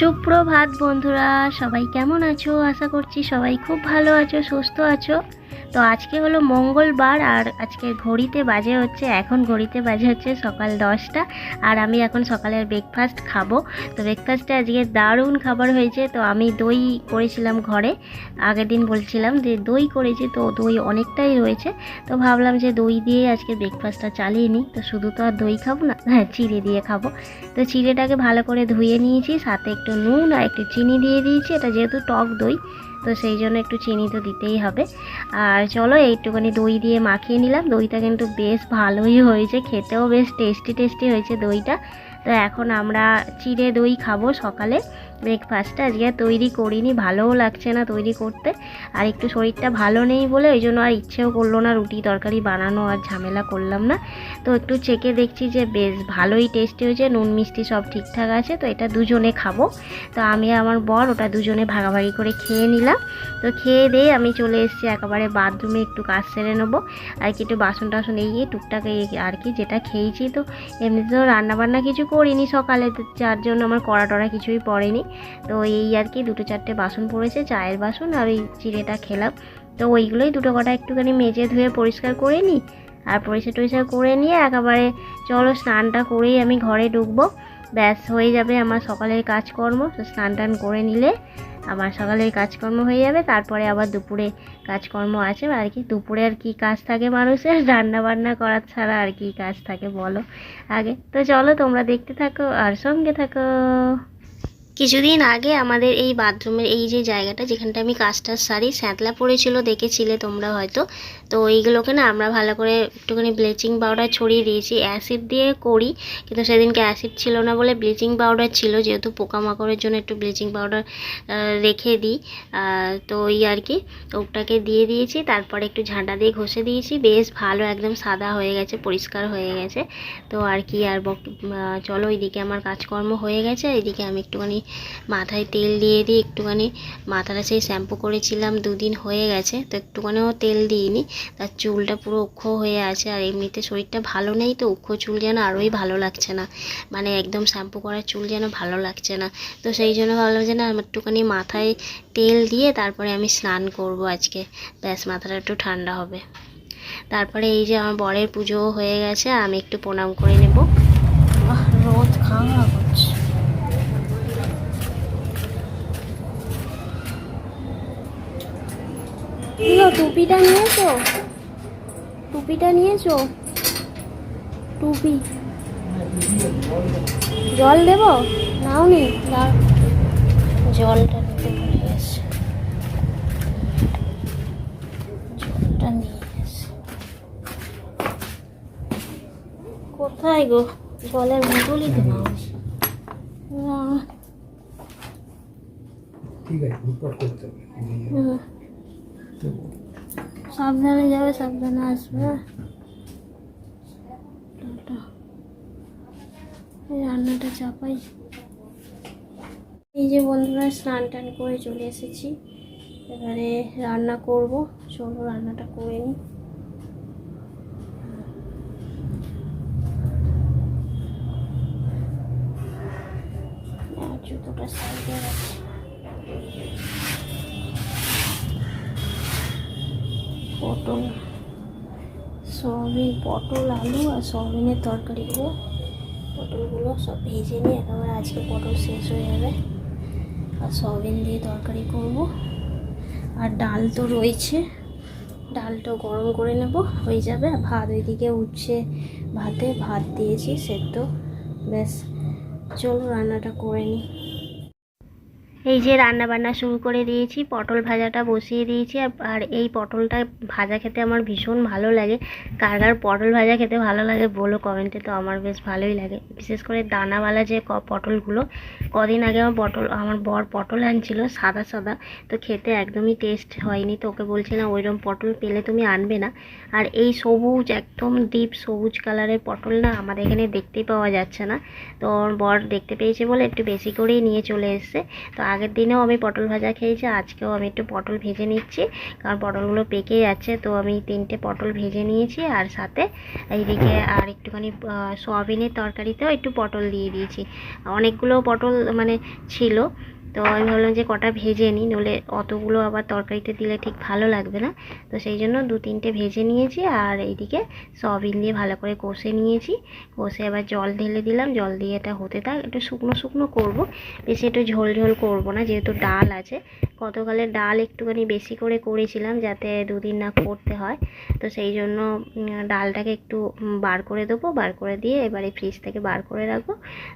সুপ্রভাত বন্ধুরা সবাই কেমন আছো? আশা করছি সবাই খুব ভালো আছো সুস্থ আছো। তো আজকে হলো মঙ্গলবার আর আজকে ঘড়িতে বাজে হচ্ছে, এখন ঘড়িতে বাজে হচ্ছে সকাল দশটা আর আমি এখন সকালের ব্রেকফাস্ট খাব। তো ব্রেকফাস্টে আজকে দারুণ খাবার হয়েছে, তো আমি দই করেছিলাম ঘরে। আগের দিন বলছিলাম যে দই করেছি, তো দই অনেকটাই রয়েছে। তো ভাবলাম যে দই দিয়ে আজকে ব্রেকফাস্টটা চালিয়ে নিই। তো শুধু তো আর দই খাব না হ্যাঁ চিড়ে দিয়ে খাব। তো চিড়েটাকে ভালো করে ধুয়ে নিয়েছি, সাথে একটু নুন আর একটু চিনি দিয়ে দিয়েছি। এটা যেহেতু টক দই তো সেই জন্য একটু চিনি তো দিতেই হবে। আর চলো এইটুখানি দই দিয়ে মাখিয়ে নিলাম। দইটা কিন্তু বেশ ভালোই হয়েছে, খেতেও বেশ টেস্টি টেস্টি হয়েছে দইটা। তো এখন আমরা চিড়ে দই খাব সকালে। ব্রেকফাস্টটা আজকে তৈরি করিনি, ভালোও লাগছে না তৈরি করতে। আর একটু শরীরটা ভালো নেই বলে ওই জন্য আর ইচ্ছেও করল না, রুটি তরকারি বানানো আর ঝামেলা করলাম না। তো একটু চেকে দেখছি যে বেশ ভালোই টেস্টি হয়েছে, নুন, মিষ্টি সব ঠিকঠাক আছে, তো এটা দুজনে খাব। তো আমি আমার বর, ওটা দুজনে ভাগাভাগি করে খেয়ে নিলাম। তো খেয়ে দিয়ে আমি চলে এসেছি একেবারে বাথরুমে একটু কাজ সেরে নেব। আর কি একটু বাসন টাসন এই টুকটাক আর কি যেটা খেয়েছি। তো এমনিতেও রান্নাবান্না কিছু করিনি সকালে যার জন্য আমার কড়া টড়া কিছুই পড়েনি। তো এই আর কি দুটো চারটে বাসন পড়েছে, চায়ের বাসন আর ওই চিড়েটা খেলাম। তো ওইগুলোই দুটো কটা একটুখানি মেজে ধুয়ে পরিষ্কার করে নিই। আর পরিষ্কার টরিষ্কার করে নিয়ে একেবারে চলো স্নানটা করেই আমি ঘরে ঢুকবো। ব্যাস, হয়ে যাবে আমার সকালের কাজকর্ম। তো স্নান টান করে নিলে আমার সকালের কাজকর্ম হয়ে যাবে। তারপরে আবার দুপুরে কাজকর্ম আছে। আর কি দুপুরে আর কি কাজ থাকে মানুষের? রান্না বান্না করার ছাড়া আর কি কাজ থাকে বলো আগে। তো চলো তোমরা দেখতে থাকো আর সঙ্গে থাকো। কিছুদিন আগে আমাদের এই বাথরুমের এই যে জায়গাটা যেখানটা আমি কাজটার সারি, স্যাঁতলা পড়েছিল, দেখেছিলে তোমরা হয়তো। তো এইগুলোকে না আমরা ভালো করে একটুখানি ব্লিচিং পাউডার ছড়িয়ে দিয়েছি। অ্যাসিড দিয়ে করি, কিন্তু সেদিনকে অ্যাসিড ছিল না বলে ব্লিচিং পাউডার ছিল, যেহেতু পোকামাকড়ের জন্য একটু ব্লিচিং পাউডার রেখে দিই। তো ওই আর কি, ওটাকে দিয়ে দিয়েছি, তারপরে একটু ঝাঁটা দিয়ে ঘষে দিয়েছি। বেশ ভালো, একদম সাদা হয়ে গেছে, পরিষ্কার হয়ে গেছে। তো আর কি, আর চলো এইদিকে আমার কাজকর্ম হয়ে গেছে। এইদিকে আমি একটুখানি মাথায় তেল দিয়ে দিই, একটুখানি মাথাটা সেই শ্যাম্পু করেছিলাম, দুদিন হয়ে গেছে। তো একটুখানিও তেল দিইনি। তার চুলটা পুরো উক্ষ হয়ে আছে আর এমনিতে শরীরটা ভালো নেই তো উক্ষ চুল যেন আরোই ভালো লাগছে না। মানে একদম শ্যাম্পু করার চুল যেন ভালো লাগছে না। তো সেই জন্য ভাবলাম যে না একটুখানি মাথায় তেল দিয়ে তারপরে আমি স্নান করব আজকে। ব্যাস, মাথাটা একটু ঠান্ডা হবে। তারপরে এই যে আমার বরের পুজোও হয়ে গেছে, আমি একটু প্রণাম করে নেব। রোদ খাওয়া করছে কি গো, টুপিটা নিয়েছো? টুপিটা নিয়েছো? টুপি। জল দেব? নাও নি জলটা নিতে ভুলে গেছে। জলটা নিয়ে এসে কোথায় গো? জলের বোতলই তো না। ঠিক আছে করতে হবে। হুম। সাবধানে যাবে, সাবধানে আসবে? রান্নাটা চাপাই। এই যে বন্ধুরা, স্নান টান করে চলে এসেছি। এবারে রান্না করব। চলো রান্নাটা করে নিই। জুতোটা সাইডে রাখি পটল। সয়াবিন পটল, আলু আর সয়াবিনের তরকারি পটলগুলো সব ভেজে নিয়ে একেবারে আজকে পটল শেষ হয়ে যাবে। আর সয়াবিন দিয়ে তরকারি করব। আর ডাল তো রয়েছে। ডালটা গরম করে নেব, হয়ে যাবে। ভাত ওইদিকে উঠছে ভাতে, ভাত দিয়েছি সেদ্ধ। ব্যাস, চলো রান্নাটা করে নিই। এই যে রান্না বান্না শুরু করে দিয়েছি, পটল ভাজাটা বসিয়ে দিয়েছি, আর- এই পটলটা ভাজা খেতে আমার ভীষণ ভালো লাগে। কার কার পটল ভাজা খেতে ভালো লাগে বলো কমেন্টে, তো আমার বেশ ভালোই লাগে। বিশেষ করে দানাওয়ালা যে পটলগুলো, কদিন আগে আমার পটল, আমার বর পটল আনছিল সাদা সাদা, তো খেতে একদমই টেস্ট হয়নি, তো ওকে বলছিলাম ওইরকম পটল পেলে তুমি আনবে না। আর এই সবুজ, একদম ডিপ সবুজ কালারের পটল না আমাদের এখানে দেখতেই পাওয়া যাচ্ছে না। তো ওর বর দেখতে পেয়েছে বলে একটু বেশি করেই নিয়ে চলে এসছে। তো আগের দিনেও আমি পটল ভাজা খেয়েছি, আজকেও আমি একটু পটল ভেজে নিচ্ছি। কারণ পটলগুলো পেকে যাচ্ছে, তো আমি তিনটে পটল ভেজে নিয়েছি আর সাথে এইদিকে আর একটুখানি সোয়াবিনের তরকারিতেও একটু পটল দিয়ে দিয়েছি। অনেকগুলো পটল মানে ছিল তো আমি ভাবলাম যে কটা ভেজে নিই নলে অতগুলো আবার তরকারিতে দিলে ঠিক ভালো লাগবে না। তো সেই জন্য দু তিনটে ভেজে নিয়েছি আর এইদিকে সয়াবিন দিয়ে ভালো করে কষে নিয়েছি। কষে আবার জল ঢেলে দিলাম, জল দিয়ে এটা হতে থাক। একটু শুকনো শুকনো করব, বেশি একটু ঝোল ঝোল করব না, যেহেতু ডাল আছে। গতকালের ডাল একটুখানি বেশি করে করেছিলাম যাতে দুদিন না করতে হয়। তো সেই জন্য ডালটাকে একটু বার করে দেবো, বার করে দিয়ে এবারে ফ্রিজ থেকে বার করে রাখব।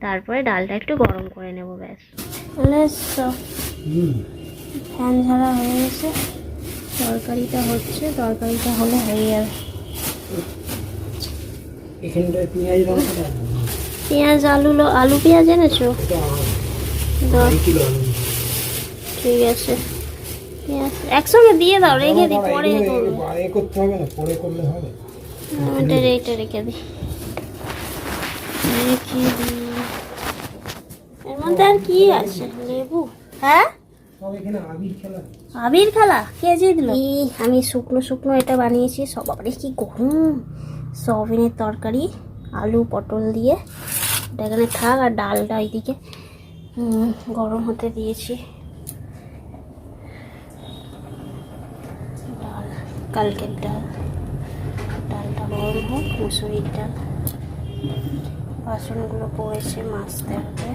তারপরে ডালটা একটু গরম করে নেব ব্যাস হুম ফ্যান ঝাড়া হয়ে গেছে। তরকারিটা হচ্ছে তরকারিটা হলে হয়ে যাবে। পেঁয়াজ আলু আলু পেঁয়াজ এনেছো? আলু। ঠিক আছে। একসঙ্গে দিয়ে দাও রেখে দিই পরে এ করব। এ করতে হবে না পরে করলে হবে। এটা রেখে দিই রেখে দিই মধ্যে আর কি আছে? লেবু। হ্যাঁ? আবির খেলা। কে জিতলো আমি শুকনো শুকনো এটা বানিয়েছি। সব বাবারে কি গরম। সয়াবিনের তরকারি আলু পটল দিয়ে। এটা এখানে থাক আর ডালটা ওইদিকে গরম হতে দিয়েছি। ডাল কালকের ডাল। ডালটা গরম হোক মুসুরির ডাল। বাসনগুলো পড়েছে মাজতে হবে।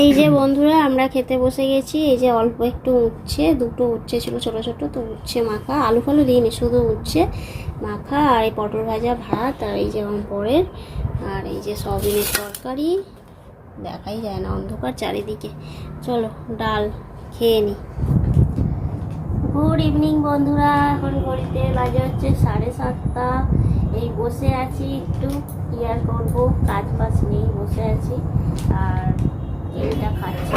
এই যে বন্ধুরা, আমরা খেতে বসে গেছি। এই যে অল্প একটু উচ্ছে, দুটো উচ্ছে ছিল ছোট ছোট, তো উচ্ছে মাখা। আলু ফালু দিইনি, শুধু উচ্ছে মাখা আর এই পটল ভাজা ভাত আর এই যে পরের আর এই যে সয়াবিনের তরকারি। দেখাই যায় না অন্ধকার চারিদিকে। চলো, ডাল খেয়ে নি। গুড ইভিনিং বন্ধুরা। এখন ঘড়িতে বাজে হচ্ছে সাড়ে সাতটা। এই বসে আছি, একটু ইয়ার করব? কাজ বাজ নেই, বসে আছি। আর এইটা খাচ্ছি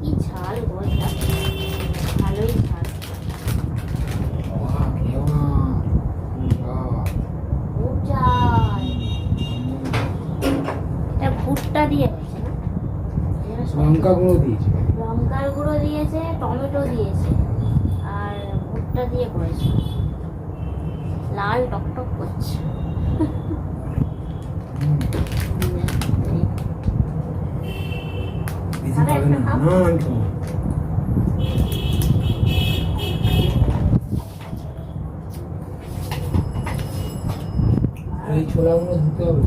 কি ঝাল বলটা ভালোই ঝাল খুব ঝাল। এটা ভুট্টা দিয়ে লঙ্কা গুঁড়ো দিয়েছে লঙ্কার গুঁড়ো দিয়েছে। টমেটো দিয়েছে। আর ভুট্টা দিয়ে করেছে। লাল টকটক করছে। খাবে না? না আমি এই ছোলাগুলো ধুতে হবে।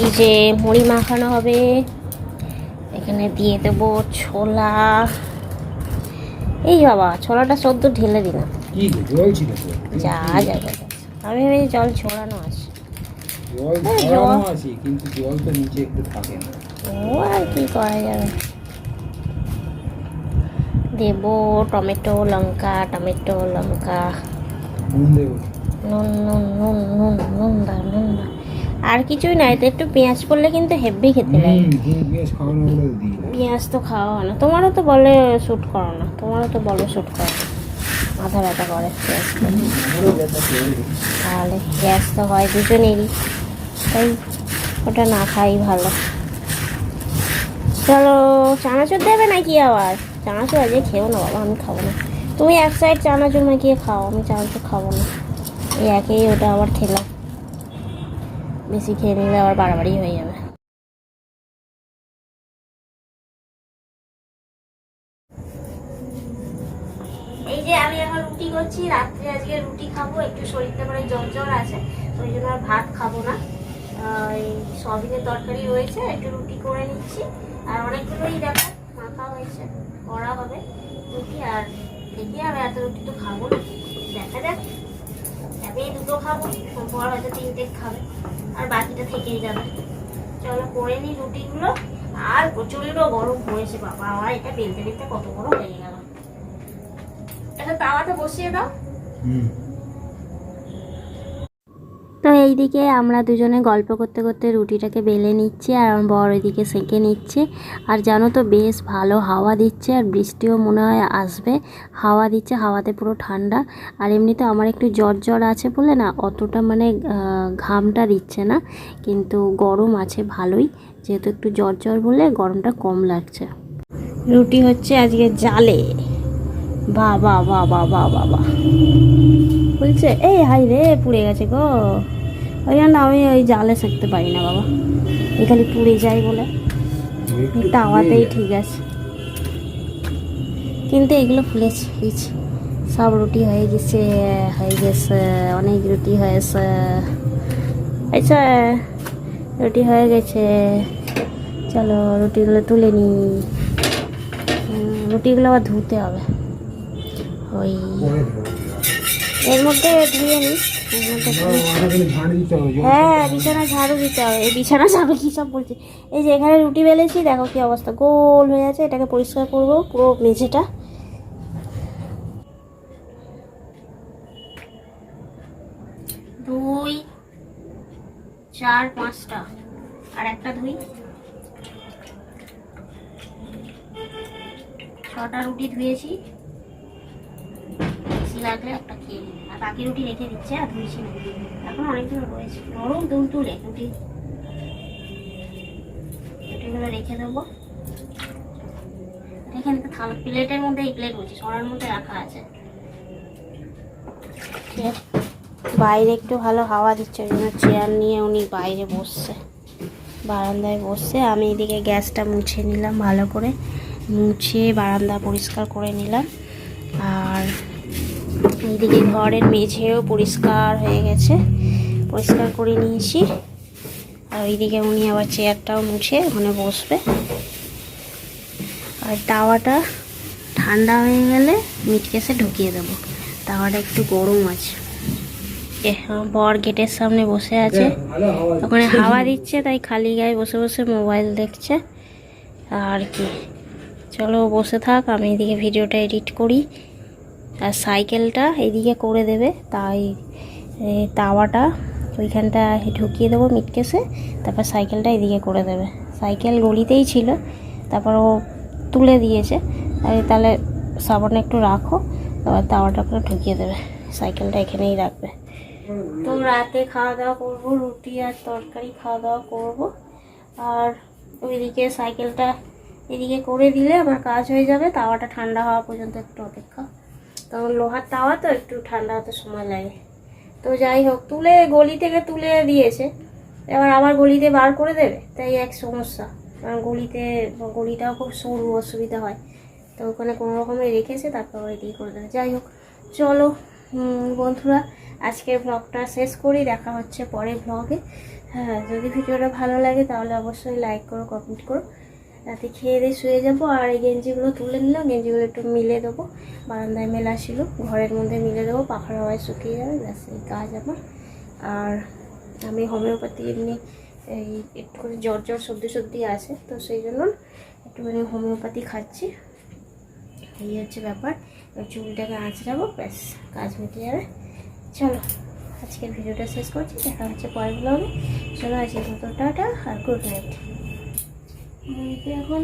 এই যে মুড়ি মাখানো হবে। এখানে দিয়ে দেবো ছোলা। এই বাবা ছোলাটা সদ্য ঢেলে দিলাম। যা যা। আমি ভেবেছি জল ছড়ানো আছে। জল এই জল- ছড়ানো আছে কিন্তু জল তো নিচে একটু থাকে না। ও আর কি করা যাবে? দেবো টমেটো লঙ্কা টমেটো লঙ্কা। নুন দেবো। নুন নুন নুন নুন নুন দা নুন দা। আর কিছুই না এতে একটু পেঁয়াজ পড়লে কিন্তু হেভি খেতে লাগে। পেঁয়াজ তো খাওয়া হয় না। তোমারও তো বলে শ্যুট করো না। তোমারও তো বলো শ্যুট করো না। মাথা ব্যথা করে। পেঁয়াজ তাহলে গ্যাস তো হয় দুজনেরই। তাই ওটা না খাই ভালো। চলো, চানাচুর দেবে নাকি আবার? চানাচুর আজকে খেও না, বাবা, আমি খাব না। তুমি এক সাইড চানাচুর মাখিয়ে খাও, আমি চানাচুর খাব না। এই একেই ওটা আবার খেলাম। বেশি খেয়ে নিলে আবার বাড়াবাড়ি হয়ে যাবে। এই যে আমি এখন রুটি করছি, রাত্রে আজকে রুটি খাব, একটু শরীরটা করে জ্বর জ্বর আছে ওই জন্য আর ভাত খাব না। সবিনের তরকারি রয়েছে একটু রুটি করে নিচ্ছি। আর অনেকগুলোই দেখো, মাখা হয়েছে, করা হবে রুটি আর দেখি আমি এত রুটি তো খাব না দেখা যাক এই দুটো খাব পর হয়তো তিনটে খাবে, আর বাকিটা থেকেই যাবে। চলো করে নিই রুটিগুলো। আর প্রচণ্ড গরম পড়েছে, বাবা, আমার এটা বেলতে বেলতে কত বড় হয়ে গেল। এটা তাওয়াতে বসিয়ে দাও। হুম। এইদিকে আমরা দুজনে গল্প করতে করতে রুটিটাকে বেলে নিচ্ছি আর আমার বর ওইদিকে সেঁকে নিচ্ছে। আর জানো তো বেশ ভালো হাওয়া দিচ্ছে আর বৃষ্টিও মনে হয় আসবে। হাওয়া দিচ্ছে, হাওয়াতে পুরো ঠান্ডা। আর এমনিতে আমার একটু জ্বর জ্বর আছে বলে না, অতটা মানে ঘামটা দিচ্ছে না। কিন্তু গরম আছে ভালোই। যেহেতু একটু জ্বর জ্বর বলে গরমটা কম লাগছে। রুটি হচ্ছে আজকে জালে। বা বা বা বা বা বা বা। বলছে, এই হাই রে, পুড়ে গেছে গো। ওই জন্য আমি ওই জালে শিখতে পারি না বাবা। এই খালি পুড়ে যায় বলে। তাওয়াতেই ঠিক আছে। কিন্তু এগুলো ফুলেছে সব রুটি হয়ে গেছে হয়ে গেছে অনেক রুটি হয়েছে। আচ্ছা রুটি হয়ে গেছে। চলো রুটিগুলো তুলে নিই। রুটিগুলো আবার ধুতে হবে। ওই। এর মধ্যে ধুয়ে নিই হ্যাঁ বিছানা ঝাড়ু দিতে হবে। এই বিছানা ঝাড়ু কী সব বলছি? এই যে এখানে রুটি বেলেছি, দেখো কি অবস্থা। গোল হয়ে আছে, এটাকে পরিষ্কার করব, পুরো মেঝেটা। দুই, চার, পাঁচটা। আর একটা ধুই। ছটা রুটি ধুয়েছি। লাগলে একটা খেয়ে নিই। আর বাকি রুটি রেখে দিচ্ছে, আর ধুইছি না এখন অনেকদিন রয়েছে। নরম তুল তুলে রুটি। রুটিগুলো রেখে দেবো। এখানে তো থালা, প্লেটের মধ্যে এই প্লেট বলছি, সরার মধ্যে রাখা আছে। বাইরে একটু ভালো হাওয়া দিচ্ছে, ওই জন্য চেয়ার নিয়ে উনি বাইরে বসছে। বারান্দায় বসছে। আমি এদিকে গ্যাসটা মুছে নিলাম ভালো করে। মুছে বারান্দা পরিষ্কার করে নিলাম। আর এইদিকে ঘরের মেঝেও পরিষ্কার হয়ে গেছে। পরিষ্কার করে নিয়েছি। আর ওইদিকে উনি আবার চেয়ারটাও মুছে ওখানে বসবে। আর তাওয়াটা ঠান্ডা হয়ে গেলে মিটকেসে ঢুকিয়ে দেবো। তাওয়াটা একটু গরম আছে। বর গেটের সামনে বসে আছে। ওখানে হাওয়া দিচ্ছে, তাই খালি গায়ে বসে বসে মোবাইল দেখছে। আর কি। চলো বসে থাক, আমি এদিকে ভিডিওটা এডিট করি। আর সাইকেলটা এদিকে করে দেবে, তাই তাওয়াটা ওইখানটা ঢুকিয়ে দেবো মিটকেসে তারপর সাইকেলটা এদিকে করে দেবে। সাইকেল গলিতেই ছিল, তারপর ও তুলে দিয়েছে, আর তাহলে সাবানে একটু রাখো, তারপর তাওয়াটা করে ঢুকিয়ে দেবে, সাইকেলটা এখানেই রাখবে। তো রাতে খাওয়া দাওয়া করব, রুটি আর তরকারি খাওয়া দাওয়া করব, আর ওইদিকে সাইকেলটা এদিকে করে দিলে আমার কাজ হয়ে যাবে, তাওয়াটা ঠান্ডা হওয়া পর্যন্ত একটু অপেক্ষা। তখন লোহার তাওয়া তো একটু ঠান্ডা হতে সময় লাগে। তো যাই হোক, তুলে গলি থেকে তুলে দিয়েছে। এবার আবার গলিতে বার করে দেবে, তাই এক সমস্যা। কারণ গলিতে, গলিটাও খুব সরু অসুবিধা হয়। তো ওখানে কোনো রকমে রেখেছে, তারপর এদিকে করে দেবে। যাই হোক, চলো বন্ধুরা, আজকের ব্লগটা শেষ করি। দেখা হচ্ছে পরের ব্লগে হ্যাঁ যদি ভিডিওটা ভালো লাগে তাহলে অবশ্যই লাইক করো কমেন্ট করো। রাতে খেয়ে দিয়ে শুয়ে যাব, আর এই গেঞ্জিগুলো তুলে নিলাম, গেঞ্জিগুলো একটু মিলে দেবো। বারান্দায় মেলা ছিল ঘরের মধ্যে মিলে দেবো, পাখার হাওয়ায় শুকিয়ে যাবে, ব্যাস এই কাজ আমার। আর আমি হোমিওপ্যাথি এমনি এই একটু করে জ্বর জ্বর সর্দি সর্দি আছে, তো সেই জন্য একটুখানি হোমিওপ্যাথি খাচ্ছি। এই হচ্ছে ব্যাপার চুলটাকে আঁচড়াবো, ব্যাস কাজ মিটে যাবে। চলো, আজকের ভিডিওটা শেষ করছি, দেখা হচ্ছে পরের ব্লগে চলো আজকের মতো, টাটা, আর গুড নাইট এখন